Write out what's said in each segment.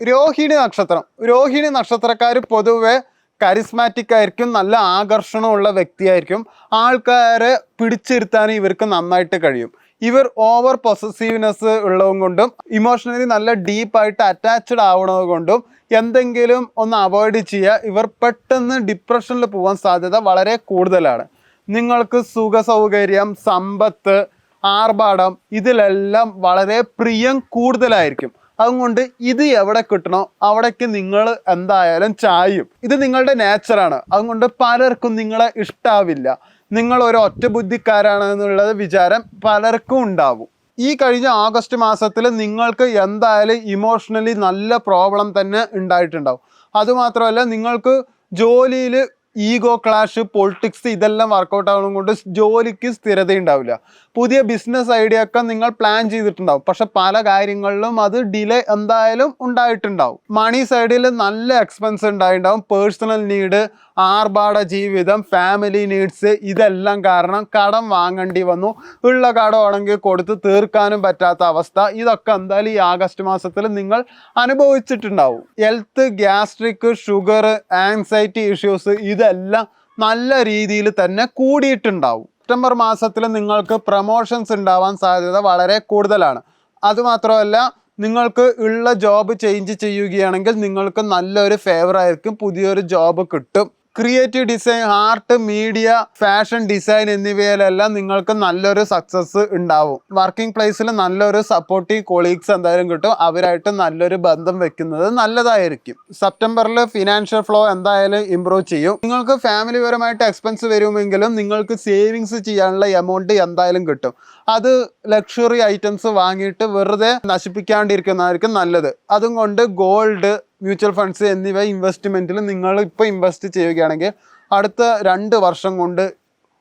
രോഹിണി നക്ഷത്രം. രോഹിണി നക്ഷത്രക്കാർ പൊതുവെ കരിസ്മാറ്റിക് ആയിരിക്കും നല്ല ആകർഷണമുള്ള വ്യക്തിയായിരിക്കും. ആൾക്കാരെ പിടിച്ചിരുത്താൻ ഇവർക്ക് നന്നായിട്ട് കഴിയും. ഇവർ ഓവർ പൊസസീവ്നെസ് ഉള്ളതും കൊണ്ടും ഇമോഷണലി നല്ല ഡീപ്പായിട്ട് അറ്റാച്ച്ഡ് ആവണത് കൊണ്ടും എന്തെങ്കിലും ഒന്ന് അവോയ്ഡ് ചെയ്യുക ഇവർ പെട്ടെന്ന് ഡിപ്രഷനിൽ പോകാൻ സാധ്യത വളരെ കൂടുതലാണ്. നിങ്ങൾക്ക് സുഖ സൗകര്യം സമ്പത്ത് ആർഭാടം ഇതിലെല്ലാം വളരെ പ്രിയം കൂടുതലായിരിക്കും. അതുകൊണ്ട് ഇത് എവിടെ കിട്ടണോ അവിടേക്ക് നിങ്ങൾ എന്തായാലും ചായും. ഇത് നിങ്ങളുടെ നേച്ചറാണ് അതുകൊണ്ട് പലർക്കും നിങ്ങളെ ഇഷ്ടാവില്ല. നിങ്ങൾ ഒരു ഒറ്റ ബുദ്ധിക്കാരാണെന്നുള്ളത് വിചാരം പലർക്കും ഉണ്ടാവും. ഈ കഴിഞ്ഞ ഓഗസ്റ്റ് മാസത്തിൽ നിങ്ങൾക്ക് എന്തായാലും ഇമോഷണലി നല്ല പ്രോബ്ലം തന്നെ ഉണ്ടായിട്ടുണ്ടാവും. അതുമാത്രമല്ല നിങ്ങൾക്ക് ജോലിയിൽ ഈഗോ ക്ലാഷ് പൊളിറ്റിക്സ് ഇതെല്ലാം വർക്കൗട്ട് ആവുന്നത് കൊണ്ട് ജോലിക്ക് സ്ഥിരത ഉണ്ടാവില്ല പുതിയ ബിസിനസ് ഐഡിയ ഒക്കെ നിങ്ങൾ പ്ലാൻ ചെയ്തിട്ടുണ്ടാവും. പക്ഷെ പല കാര്യങ്ങളിലും അത് ഡിലേ എന്തായാലും ഉണ്ടായിട്ടുണ്ടാവും. മണി സൈഡിൽ നല്ല എക്സ്പെൻസ് ഉണ്ടായിട്ടുണ്ടാവും. പേഴ്സണൽ നീഡ് ആർഭാട ജീവിതം ഫാമിലി നീഡ്സ് ഇതെല്ലാം കാരണം കടം വാങ്ങേണ്ടി വന്നു. ഉള്ള കടമാണെങ്കിൽ കൊടുത്ത് തീർക്കാനും പറ്റാത്ത അവസ്ഥ. ഇതൊക്കെ എന്തായാലും ഈ ആഗസ്റ്റ് മാസത്തിൽ നിങ്ങൾ അനുഭവിച്ചിട്ടുണ്ടാവും. Health gastric sugar anxiety issues ഇതെല്ലാം നല്ല രീതിയിൽ തന്നെ കൂടിയിട്ടുണ്ടാവും. സെപ്റ്റംബർ മാസത്തിൽ നിങ്ങൾക്ക് പ്രൊമോഷൻസ് ഉണ്ടാവാൻ സാധ്യത വളരെ കൂടുതലാണ്. അതുമാത്രമല്ല നിങ്ങൾക്ക് ഉള്ള ജോബ് ചേഞ്ച് ചെയ്യുകയാണെങ്കിൽ നിങ്ങൾക്ക് നല്ലൊരു ഫേവർ ആയിരിക്കും പുതിയൊരു ജോബ് കിട്ടും. Creative design art media fashion design എന്നിവയിലെല്ലാം നിങ്ങൾക്ക് നല്ലൊരു സക്സസ് ഉണ്ടാവും. വർക്കിംഗ് പ്ലേസിൽ നല്ലൊരു സപ്പോർട്ടീവ് കൊളീഗ്സ് എന്തായാലും കിട്ടും. അവരായിട്ട് നല്ലൊരു ബന്ധം വെക്കുന്നത് നല്ലതായിരിക്കും. സെപ്റ്റംബറിൽ ഫിനാൻഷ്യൽ ഫ്ലോ എന്തായാലും ഇമ്പ്രൂവ് ചെയ്യും. നിങ്ങൾക്ക് ഫാമിലി പരമായിട്ട് എക്സ്പെൻസ് വരുമെങ്കിലും നിങ്ങൾക്ക് സേവിങ്സ് ചെയ്യാനുള്ള എമൗണ്ട് എന്തായാലും കിട്ടും. അത് ലക്ഷറി ഐറ്റംസ് വാങ്ങിയിട്ട് വെറുതെ നശിപ്പിക്കാണ്ടിരിക്കുന്നതായിരിക്കും നല്ലത്. അതും കൊണ്ട് ഗോൾഡ് മ്യൂച്വൽ ഫണ്ട്സ് എന്നിവ ഇൻവെസ്റ്റ്മെന്റിൽ നിങ്ങൾ ഇപ്പോൾ ഇൻവെസ്റ്റ് ചെയ്യുകയാണെങ്കിൽ അടുത്ത രണ്ട് വർഷം കൊണ്ട്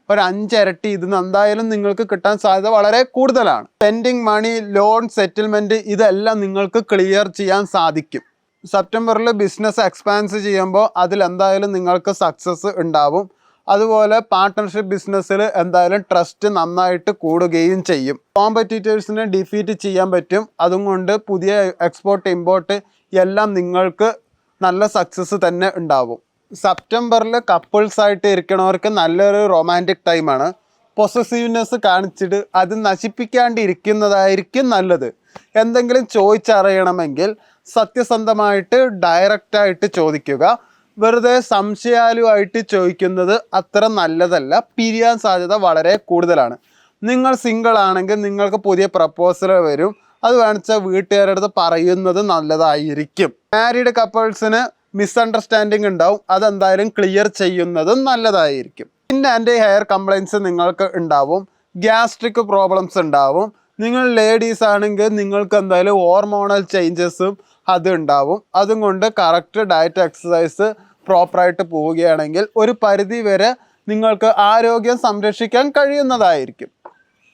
ഒരു അഞ്ചരട്ടി ഇത് എന്തായാലും നിങ്ങൾക്ക് കിട്ടാൻ സാധ്യത വളരെ കൂടുതലാണ്. പെൻഡിങ് മണി ലോൺ സെറ്റിൽമെന്റ് ഇതെല്ലാം നിങ്ങൾക്ക് ക്ലിയർ ചെയ്യാൻ സാധിക്കും. സെപ്റ്റംബറിൽ ബിസിനസ് എക്സ്പാൻസ് ചെയ്യുമ്പോൾ അതിൽ എന്തായാലും നിങ്ങൾക്ക് സക്സസ് ഉണ്ടാവും. അതുപോലെ പാർട്ട്ണർഷിപ്പ് ബിസിനസ്സിൽ എന്തായാലും ട്രസ്റ്റ് നന്നായിട്ട് കൂടുകയും ചെയ്യും. കോമ്പറ്റീറ്റേഴ്സിനെ ഡിഫീറ്റ് ചെയ്യാൻ പറ്റും. അതും കൊണ്ട് പുതിയ എക്സ്പോർട്ട് ഇമ്പോർട്ട് എല്ലാം നിങ്ങൾക്ക് നല്ല സക്സസ് തന്നെ ഉണ്ടാവും. സെപ്റ്റംബറിൽ കപ്പിൾസ് ആയിട്ട് ഇരിക്കണവർക്ക് നല്ലൊരു റൊമാന്റിക് ടൈമാണ് പൊസസീവ്നെസ് കാണിച്ചിട്ട് അത് നശിപ്പിക്കാണ്ടിരിക്കുന്നതായിരിക്കും നല്ലത്. എന്തെങ്കിലും ചോദിച്ചറിയണമെങ്കിൽ സത്യസന്ധമായിട്ട് ഡയറക്റ്റായിട്ട് ചോദിക്കുക. വെറുതെ സംശയാലുമായിട്ട് ചോദിക്കുന്നത് അത്ര നല്ലതല്ല. പിരിയാൻ സാധ്യത വളരെ കൂടുതലാണ്. നിങ്ങൾ സിംഗിൾ ആണെങ്കിൽ നിങ്ങൾക്ക് പുതിയ പ്രപ്പോസൽ വരും. അത് കാണിച്ച വീട്ടുകാരുടെ അടുത്ത് പറയുന്നത് നല്ലതായിരിക്കും. മാരീഡ് കപ്പിൾസിന് മിസ്അണ്ടർസ്റ്റാൻഡിങ് ഉണ്ടാവും. അതെന്തായാലും ക്ലിയർ ചെയ്യുന്നതും നല്ലതായിരിക്കും. പിന്നെ ആൻഡ് ഹെയർ കംപ്ലയിൻസ് നിങ്ങൾക്ക് ഉണ്ടാവും. ഗ്യാസ്ട്രിക് പ്രോബ്ലംസ് ഉണ്ടാവും. നിങ്ങൾ ലേഡീസ് ആണെങ്കിൽ നിങ്ങൾക്ക് എന്തായാലും ഹോർമോണൽ ചേഞ്ചസും അത് ഉണ്ടാവും. അതും കൊണ്ട് കറക്റ്റ് ഡയറ്റ് എക്സസൈസ് പ്രോപ്പറായിട്ട് പോവുകയാണെങ്കിൽ ഒരു പരിധി വരെ നിങ്ങൾക്ക് ആരോഗ്യം സംരക്ഷിക്കാൻ കഴിയുന്നതായിരിക്കും.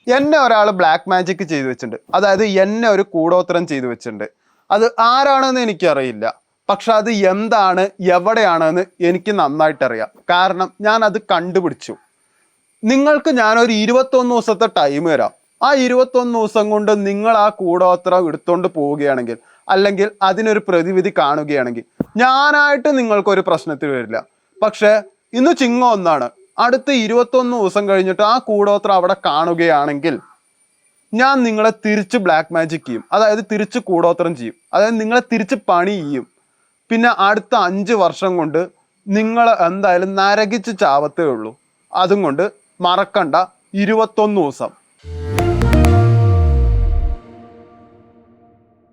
എന്നെ ഒരാൾ ബ്ലാക്ക് മാജിക് ചെയ്തു വെച്ചിട്ടുണ്ട്. അതായത് എന്നെ ഒരു കൂടോത്രം ചെയ്തു വെച്ചിട്ടുണ്ട്. അത് ആരാണെന്ന് എനിക്കറിയില്ല. പക്ഷെ അത് എന്താണ് എവിടെയാണെന്ന് എനിക്ക് നന്നായിട്ടറിയാം. കാരണം ഞാൻ അത് കണ്ടുപിടിച്ചു. നിങ്ങൾക്ക് ഞാനൊരു ഇരുപത്തൊന്ന് ദിവസത്തെ ടൈം തരാം. ആ ഇരുപത്തൊന്ന് ദിവസം കൊണ്ട് നിങ്ങൾ ആ കൂടോത്രം എടുത്തുകൊണ്ട് പോവുകയാണെങ്കിൽ അല്ലെങ്കിൽ അതിനൊരു പ്രതിവിധി കാണുകയാണെങ്കിൽ ഞാനായിട്ട് നിങ്ങൾക്കൊരു പ്രശ്നത്തിൽ വരില്ല. പക്ഷേ ഇന്ന് ചിങ്ങം ഒന്നാണ്. അടുത്ത ഇരുപത്തൊന്ന് ദിവസം കഴിഞ്ഞിട്ട് ആ കൂടോത്രം അവിടെ കാണുകയാണെങ്കിൽ ഞാൻ നിങ്ങളെ തിരിച്ച് ബ്ലാക്ക് മാജിക് ചെയ്യും. അതായത് തിരിച്ച് കൂടോത്രം ചെയ്യും. അതായത് നിങ്ങളെ തിരിച്ച് പണി ചെയ്യും. പിന്നെ അടുത്ത അഞ്ച് വർഷം കൊണ്ട് നിങ്ങൾ എന്തായാലും നരകിച്ച് ചാവത്തേ ഉള്ളൂ. അതും കൊണ്ട് മറക്കണ്ട. ഇരുപത്തൊന്ന് ദിവസം.